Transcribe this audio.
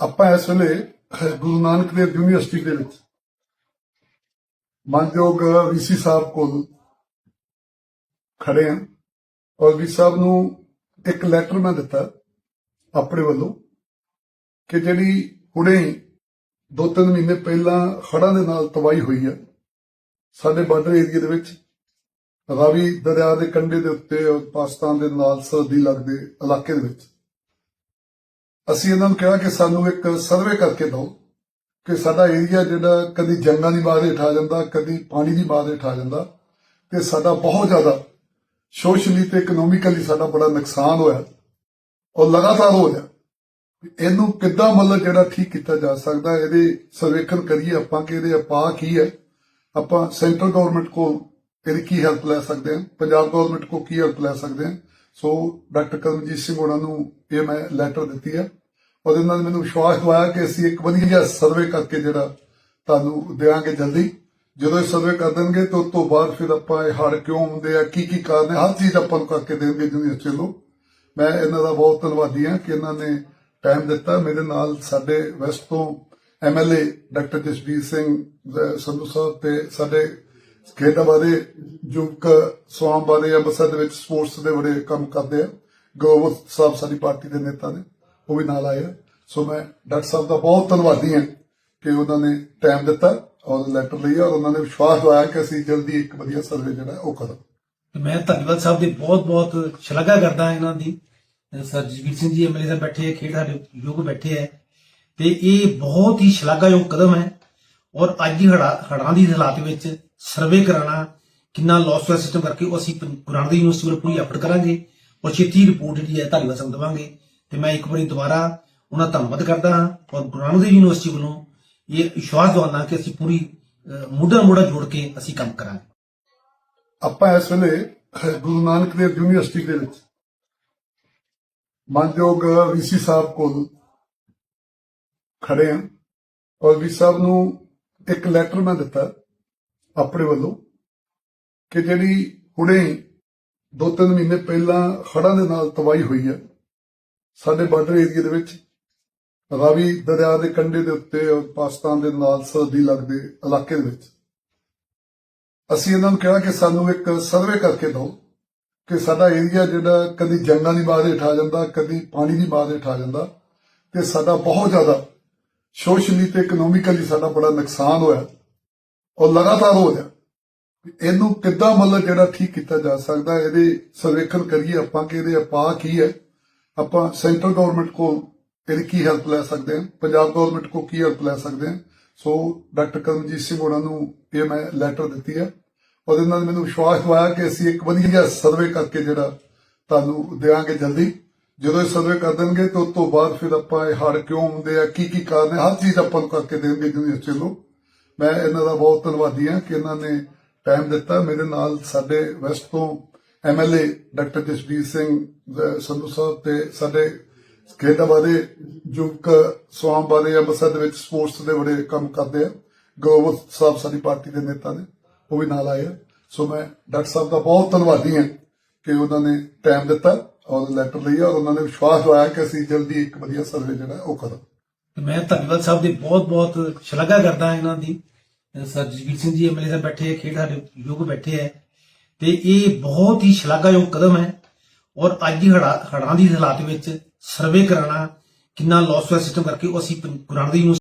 ਆਪਾਂ ਇਸ ਵੇਲੇ ਗੁਰੂ ਨਾਨਕ ਦੇਵ ਯੂਨੀਵਰਸਿਟੀ ਦੇ ਵਿੱਚ ਮਾਨਯੋਗ ਵੀਸੀ ਸਾਹਿਬ ਕੋਲ ਖੜੇ ਹਾਂ ਔਰ ਵੀ ਸਾਹਿਬ ਨੂੰ ਇੱਕ ਲੈਟਰ ਮੈਂ ਦਿੱਤਾ ਆਪਣੇ ਵੱਲੋਂ ਕਿ ਜਿਹੜੀ ਹੁਣੇ ਹੀ ਦੋ ਤਿੰਨ ਮਹੀਨੇ ਪਹਿਲਾਂ ਖੜਾ ਦੇ ਨਾਲ ਤਬਾਹੀ ਹੋਈ ਹੈ, ਸਾਡੇ ਬਾਰਡਰ ਏਰੀਆ ਦੇ ਵਿੱਚ, ਰਾਵੀ ਦਰਿਆ ਦੇ ਕੰਢੇ ਦੇ ਉੱਤੇ ਔਰ ਪਾਕਿਸਤਾਨ ਦੇ ਨਾਲ ਸਰਦੀ ਲੱਗਦੇ ਇਲਾਕੇ ਦੇ ਵਿੱਚ। ਅਸੀਂ ਇਹਨਾਂ ਨੂੰ ਕਿਹਾ ਕਿ ਸਾਨੂੰ ਇੱਕ ਸਰਵੇ ਕਰਕੇ ਦਿਓ ਕਿ ਸਾਡਾ ਏਰੀਆ ਜਿਹੜਾ ਕਦੀ ਜੰਗਾਂ ਦੀ ਮਾਰ ਹੇਠ ਆ ਜਾਂਦਾ, ਕਦੀ ਪਾਣੀ ਦੀ ਮਾਰ ਹੇਠ ਆ ਜਾਂਦਾ ਤੇ ਸਾਡਾ ਬਹੁਤ ਜ਼ਿਆਦਾ ਸੋਸ਼ਲੀ ਤੇ ਇਕਨੋਮਿਕਲੀ ਸਾਡਾ ਬੜਾ ਨੁਕਸਾਨ ਹੋਇਆ ਔਰ ਲਗਾਤਾਰ ਹੋ ਰਿਹਾ। ਇਹਨੂੰ ਕਿੱਦਾਂ ਮਤਲਬ ਜਿਹੜਾ ਠੀਕ ਕੀਤਾ ਜਾ ਸਕਦਾ, ਇਹਦੇ ਸਰਵੇਖਣ ਕਰੀਏ ਆਪਾਂ ਕਿ ਇਹਦੇ ਉਪਾਅ ਕੀ ਹੈ। ਆਪਾਂ ਸੈਂਟਰਲ ਗਵਰਨਮੈਂਟ ਕੋਲ ਇਹਦੀ ਕੀ ਹੈਲਪ ਲੈ ਸਕਦੇ ਹਾਂ, ਪੰਜਾਬ ਗਵਰਨਮੈਂਟ ਕੋਲ ਕੀ ਹੈਲਪ ਲੈ ਸਕਦੇ ਹਾਂ। ਸੋ ਡਾਕਟਰ ਕਰਮਜੀਤ ਸਿੰਘ ਉਹਨਾਂ ਨੂੰ ਇਹ ਮੈਂ ਲੈਟਰ ਦਿੱਤੀ ਹੈ। ਉਹਦੇ ਨਾਲ ਮੈਨੂੰ ਵਿਸ਼ਵਾਸ ਦਵਾਇਆ ਕਿ ਅਸੀਂ ਇੱਕ ਵਧੀਆ ਸਰਵੇ ਕਰਕੇ ਜਿਹੜਾ ਤੁਹਾਨੂੰ ਦੇਵਾਂਗੇ ਜਲਦੀ। ਜਦੋਂ ਇਹ ਸਰਵੇ ਕਰ ਦੇਣਗੇ ਤਾਂ ਉਸ ਤੋਂ ਬਾਅਦ ਫਿਰ ਆਪਾਂ ਇਹ ਹੜ ਕਿਉਂ ਹੁੰਦੇ ਆ, ਕੀ ਕੀ ਕਾਰਨ ਹੈ, ਹਰ ਚੀਜ਼ ਆਪਾਂ ਨੂੰ ਕਰਕੇ ਦੇਣਗੇ ਯੂਨੀਵਰਸਿਟੀ ਵੱਲੋਂ। ਮੈਂ ਇਹਨਾਂ ਦਾ ਬਹੁਤ ਧੰਨਵਾਦੀ ਹਾਂ ਕਿ ਇਹਨਾਂ ਨੇ ਟਾਈਮ ਦਿੱਤਾ। ਮੇਰੇ ਨਾਲ ਸਾਡੇ ਵੈਸਟ ਤੋਂ ਐਮਐਲਏ ਡਾਕਟਰ ਜਸਬੀਰ ਸਿੰਘ ਸੰਧੂ ਸਾਹਿਬ ਤੇ ਸਾਡੇ ਖੇਡਾਂ ਬਾਰੇ ਯੁਵਕ ਸਵਾਮ ਬਾਰੇ ਅੰਮ੍ਰਿਤਸਰ ਦੇ ਵਿੱਚ ਸਪੋਰਟਸ ਦੇ ਬੜੇ ਕੰਮ ਕਰਦੇ ਆ। ਗੋਬਰ ਸਾਹਿਬ ਸਾਡੀ ਪਾਰਟੀ ਦੇ ਨੇਤਾ ਨੇ, ਉਹ ਵੀ ਨਾਲ ਆਏ ਸੋ ਮੈਂ ਡਾਕਟਰ ਸਾਹਿਬ ਦਾ ਬਹੁਤ ਧੰਨਵਾਦੀ ਹਾਂ ਕਿ ਉਹਨਾਂ ਨੇ ਟਾਈਮ ਦਿੱਤਾ ਔਰ ਲੈਟਰ ਲਈ ਔਰ ਉਹਨਾਂ ਨੇ ਵਿਸ਼ਵਾਸ ਦਵਾਇਆ ਕਿ ਅਸੀਂ ਜਲਦੀ ਇੱਕ ਵਧੀਆ ਸਰਵੇ ਜਿਹੜਾ ਉਹ ਕਰਾਂਗੇ। ਮੈਂ ਧੰਨਵਾਦ ਸਾਹਿਬ ਦੀ ਬਹੁਤ ਬਹੁਤ ਸ਼ਲਾਘਾ ਕਰਦਾ ਇਹਨਾਂ ਦੀ। ਸਰ ਜਗਵੀਰ ਸਿੰਘ ਜੀ ਐਮਐਲਏ ਸਾਹਿਬ ਬੈਠੇ ਹੈ ਖੇਡ ਸਾਡੇ ਯੋਗ ਬੈਠੇ ਹੈ ਤੇ ਇਹ ਬਹੁਤ ਹੀ ਸ਼ਲਾਘਾਯੋਗ ਕਦਮ ਹੈ ਔਰ ਅੱਜ ਦੀ ਹੜਾ ਹੜਾਂ ਦੀ ਹਾਲਾਤ ਵਿੱਚ ਸਰਵੇ ਕਰਾਣਾ, ਕਿੰਨਾ ਲਾਸ ਹੋਇਆ ਸਿਸਟਮ ਕਰਕੇ, ਉਹ ਅਸੀਂ ਪੰ- ਗੁਰੂ ਯੂਨੀਵਰਸਿਟੀ ਵੱਲ ਪੂਰੀ ਐਫਰਟ ਕਰਾਂਗੇ। ਔਰ ਛੇਤੀ ਰਿਪੋਰਟ ਜਿਹੜੀ ਹੈ ਧੰਨਵਾਦ ਸਾਹਿਬ ਦੇਵਾਂਗੇ। ਤੇ ਮੈਂ ਇੱਕ ਵਾਰੀ ਦੁਬਾਰਾ ਉਹਨਾਂ ਧੰਨਵਾਦ ਕਰਦਾ ਹਾਂ ਔਰ ਗੁਰੂ ਨਾਨਕ ਯੂਨੀਵਰਸਿਟੀ ਵੱਲੋਂ ਇਹ ਵਿਸ਼ਵਾਸ ਦਿਵਾਉਣਾ ਕਿ ਅਸੀਂ ਪੂਰੀ ਮੋਢਾ ਮੋਢਾ ਜੋੜ ਕੇ ਅਸੀਂ ਕੰਮ ਕਰਾਂਗੇ। ਆਪਾਂ ਇਸ ਵੇਲੇ ਗੁਰੂ ਨਾਨਕ ਦੇਵ ਯੂਨੀਵਰਸਿਟੀ ਦੇ ਵਿੱਚ। ਮਾਨਯੋਗ ਵੀਸੀ ਸਾਹਿਬ ਕੋਲ ਖੜੇ ਹਾਂ। ਔਰ ਵੀ ਸਾਹਿਬ ਨੂੰ ਇੱਕ ਲੈਟਰ ਮੈਂ ਦਿੱਤਾ। ਆਪਣੇ ਵੱਲੋਂ ਕਿ ਜਿਹੜੀ ਹੁਣੇ ਹੀ ਦੋ ਤਿੰਨ ਮਹੀਨੇ ਪਹਿਲਾਂ ਹੜ੍ਹਾਂ ਦੇ ਨਾਲ ਤਬਾਹੀ ਹੋਈ ਹੈ, ਸਾਡੇ ਬਾਰਡਰ ਏਰੀਆ ਦੇ ਵਿੱਚ, ਰਾਵੀ ਦਰਿਆ ਦੇ ਕੰਢੇ ਦੇ ਉੱਤੇ ਔਰ ਪਾਕਿਸਤਾਨ ਦੇ ਨਾਲ ਸਰਦੀ ਲੱਗਦੇ ਇਲਾਕੇ ਦੇ ਵਿੱਚ। ਅਸੀਂ ਇਹਨਾਂ ਨੂੰ ਕਿਹਾ ਕਿ ਸਾਨੂੰ ਇੱਕ ਸਰਵੇ ਕਰਕੇ ਦਿਓ ਕਿ ਸਾਡਾ ਏਰੀਆ ਜਿਹੜਾ ਕਦੀ ਜੰਗਾਂ ਦੀ ਮਾਰ ਹੇਠ ਆ ਜਾਂਦਾ, ਕਦੀ ਪਾਣੀ ਦੀ ਮਾਰ ਹੇਠ ਆ ਜਾਂਦਾ ਤੇ ਸਾਡਾ ਬਹੁਤ ਜ਼ਿਆਦਾ ਸੋਸ਼ਲੀ ਤੇ ਇਕਨੋਮਿਕਲੀ ਸਾਡਾ ਬੜਾ ਨੁਕਸਾਨ ਹੋਇਆ। ਔਰ ਲਗਾਤਾਰ ਹੋ ਰਿਹਾ। ਇਹਨੂੰ ਕਿੱਦਾਂ ਮਤਲਬ ਜਿਹੜਾ ਠੀਕ ਕੀਤਾ ਜਾ ਸਕਦਾ, ਇਹਦੇ ਸਰਵੇਖਣ ਕਰੀਏ ਆਪਾਂ ਕਿ ਇਹਦੇ ਉਪਾਅ ਕੀ ਹੈ। ਆਪਾਂ ਸੈਂਟਰਲ ਗਵਰਨਮੈਂਟ ਕੋਲ ਇਹਦੀ ਕੀ ਹੈਲਪ ਲੈ ਸਕਦੇ ਹਾਂ? ਪੰਜਾਬ ਗਵਰਨਮੈਂਟ ਕੋਲ ਕੀ ਹੈਲਪ ਲੈ ਸਕਦੇ ਹਾਂ? ਸੋ ਡਾਕਟਰ ਕਰਮਜੀਤ ਸਿੰਘ ਹੋਣਾ ਨੂੰ ਇਹ ਮੈਂ ਲੈਟਰ ਦਿੱਤੀ ਹੈ। ਉਹਦੇ ਨਾਲ ਮੈਨੂੰ ਵਿਸ਼ਵਾਸ ਦਵਾਇਆ ਕਿ ਅਸੀਂ ਇੱਕ ਵਧੀਆ ਸਰਵੇ ਕਰਕੇ ਜਿਹੜਾ ਤੁਹਾਨੂੰ ਦੇਵਾਂਗੇ ਜਲਦੀ। ਜਦੋਂ ਇਹ ਸਰਵੇ ਕਰ ਦੇਣਗੇ, ਤਾਂ ਉਸ ਤੋਂ ਬਾਅਦ ਫਿਰ ਆਪਾਂ ਇਹ ਹੜ ਕਿਉਂ ਹੁੰਦੇ ਆ ਕੀ ਕੀ ਕਾਰਨ ਹੈ, ਹਰ ਚੀਜ਼ ਆਪਾਂ ਨੂੰ ਕਰਕੇ ਦੇਣਗੇ ਯੂਨੀਵਰਸਿਟੀ ਵੱਲੋਂ ਮੈਂ ਇਹਨਾਂ ਦਾ ਬਹੁਤ ਧੰਨਵਾਦੀ ਹਾਂ ਕਿ ਇਹਨਾਂ ਨੇ ਟਾਈਮ ਦਿੱਤਾ। ਮੇਰੇ ਨਾਲ ਸਾਡੇ ਵੈਸਟ ਤੋਂ ਐਮਐਲਏ ਡਾਕਟਰ ਜਸਬੀਰ ਸਿੰਘ ਸੰਧੂ ਸਾਹਿਬ ਤੇ ਸਾਡੇ ਖੇਡਾਂ ਬਾਰੇ ਯੁਵਕ ਸਵਾਮ ਬਾਰੇ ਅੰਮ੍ਰਿਤਸਰ ਦੇ ਵਿੱਚ ਸਪੋਰਟਸ ਦੇ ਬੜੇ ਕੰਮ ਕਰਦੇ ਆ। ਗੋਬਰ ਸਾਹਿਬ ਸਾਡੀ ਪਾਰਟੀ ਦੇ ਨੇਤਾ ਨੇ, ਉਹ ਵੀ ਨਾਲ ਆਏ ਆ। ਸੋ ਮੈਂ ਡਾਕਟਰ ਸਾਹਿਬ ਦਾ ਬਹੁਤ ਧੰਨਵਾਦੀ ਹਾਂ ਕਿ ਉਹਨਾਂ ਨੇ ਟਾਈਮ ਦਿੱਤਾ ਔਰ ਲੈਟਰ ਲਈ ਔਰ ਉਹਨਾਂ ਨੇ ਵਿਸ਼ਵਾਸ ਦਵਾਇਆ ਕਿ ਅਸੀਂ ਜਲਦੀ ਇੱਕ ਵਧੀਆ ਸਰਵੇ ਜਿਹੜਾ ਉਹ ਕਰਾਂਗੇ। ਮੈਂ ਧੰਨਵਾਦ ਸਾਹਿਬ ਦੀ ਬਹੁਤ ਬਹੁਤ ਸ਼ਲਾਘਾ ਕਰਦਾ ਇਹਨਾਂ ਦੀ। ਸਰ ਜਗਵੀਰ ਸਿੰਘ ਜੀ ਐਮਐਲਏ ਸਾਹਿਬ ਬੈਠੇ ਹੈ ਖੇਡ ਸਾਡੇ ਯੋਗ ਬੈਠੇ ਹੈ ਤੇ ਇਹ ਬਹੁਤ ਹੀ ਸ਼ਲਾਘਾਯੋਗ ਕਦਮ ਹੈ। ਔਰ ਅੱਜ ਦੀ ਹੜਾ ਹੜਾਂ ਦੀ ਹਾਲਾਤ ਵਿੱਚ ਸਰਵੇ ਕਰਾਣਾ ਕਿੰਨਾ ਲਾਸ ਹੋਇਆ ਸਿਸਟਮ ਕਰਕੇ ਉਹ ਅਸੀਂ ਪੰ- ਗੁਰੂ